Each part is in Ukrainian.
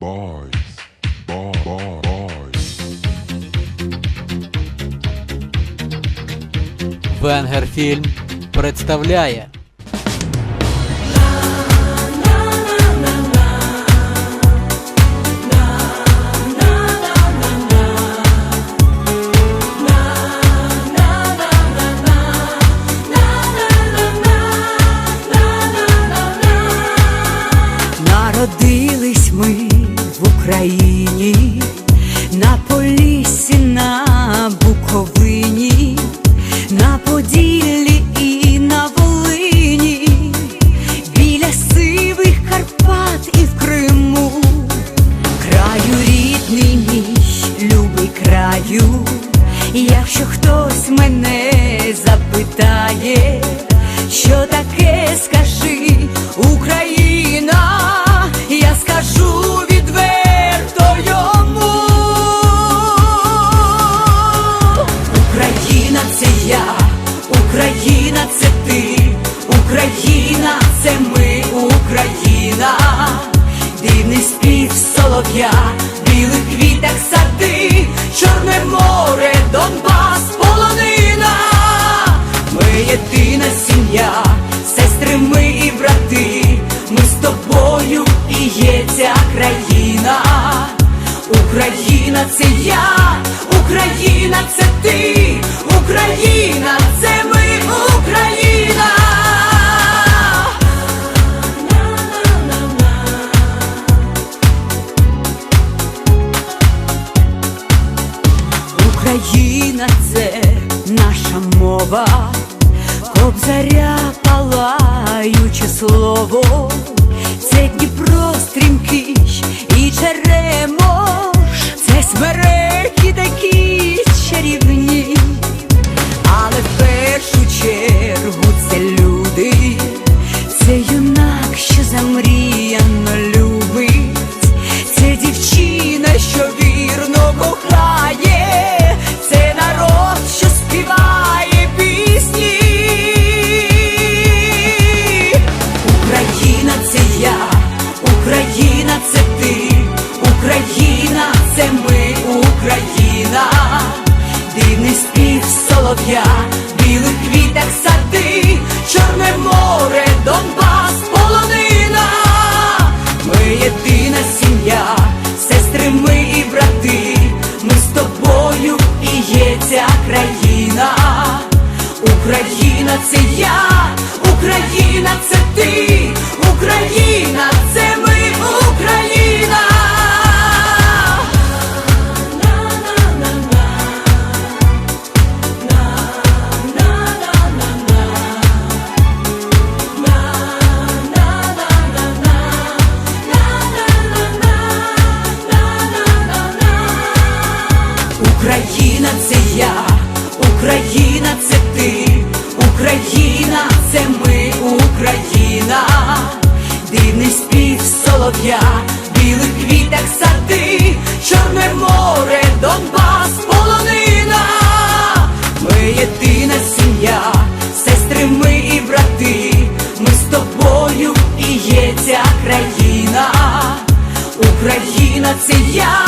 Boys. Boy, boy, boys. Венгерфільм представляє царя палаюче слово, це Дніпро стрімкий і черемо. вся країна, Україна це я, Україна це ти, Україна це ми, Україна. полум'я, білих квіток сади, чорне море, Донбас, полонина, ми єдина сім'я, сестри, ми і брати, ми з тобою і є ця країна, Україна це я.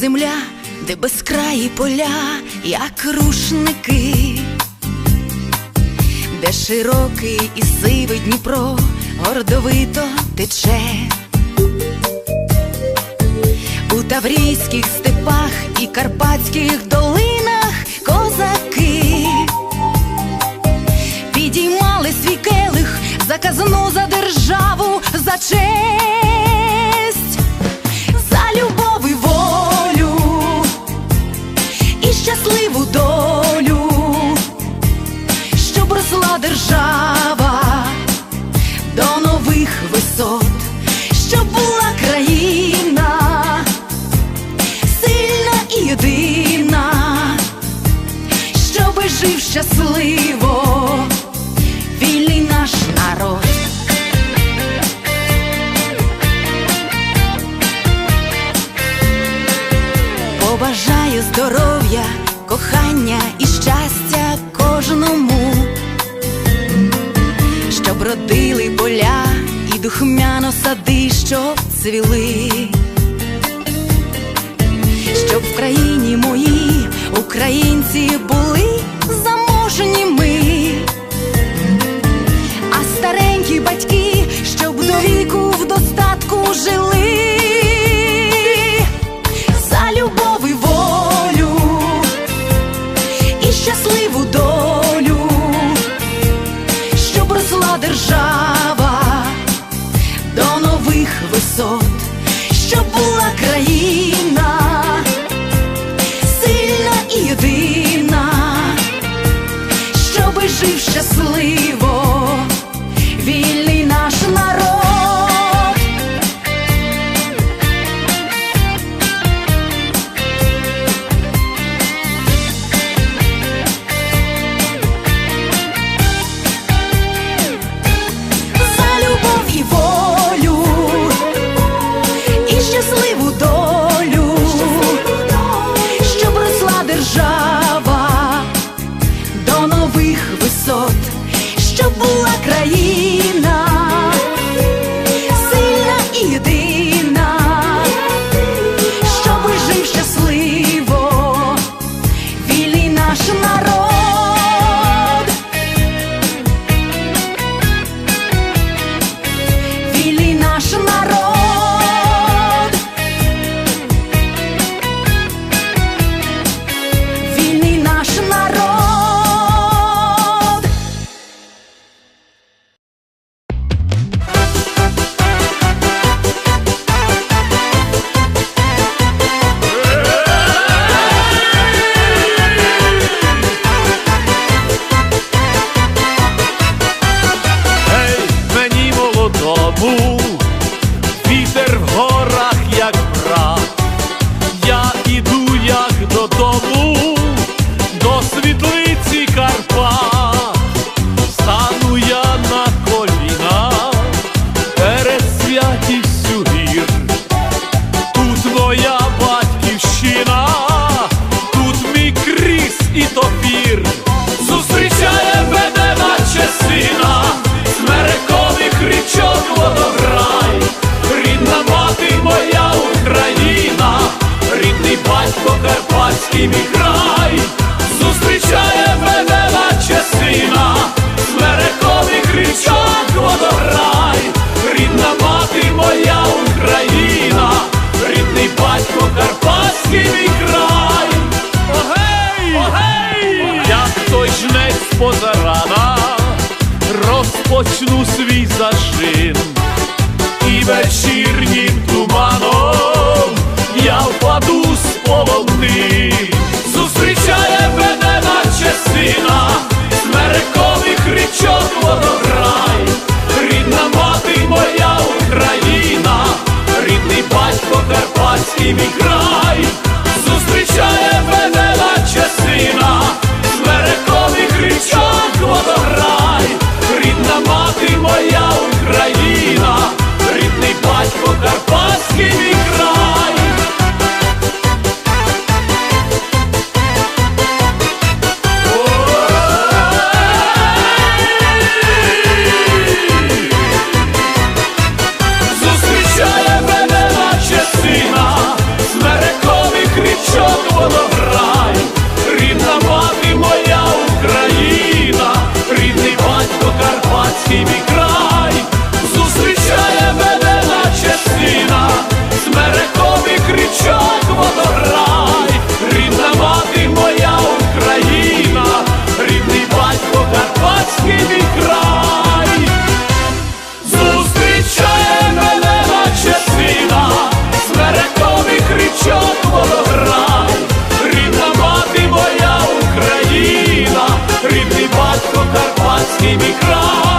земля, де безкраї поля, як рушники, де широкий і сивий Дніпро гордовито тече, у таврійських степах і карпатських долинах козаки підіймали свій келих за казну, за державу, за честь. цвіли, щоб в країні мої українці були заможні ми, а старенькі батьки, щоб до віку в достатку жили, за любов і волю і щасливу долю. continuo serviço. рідний край.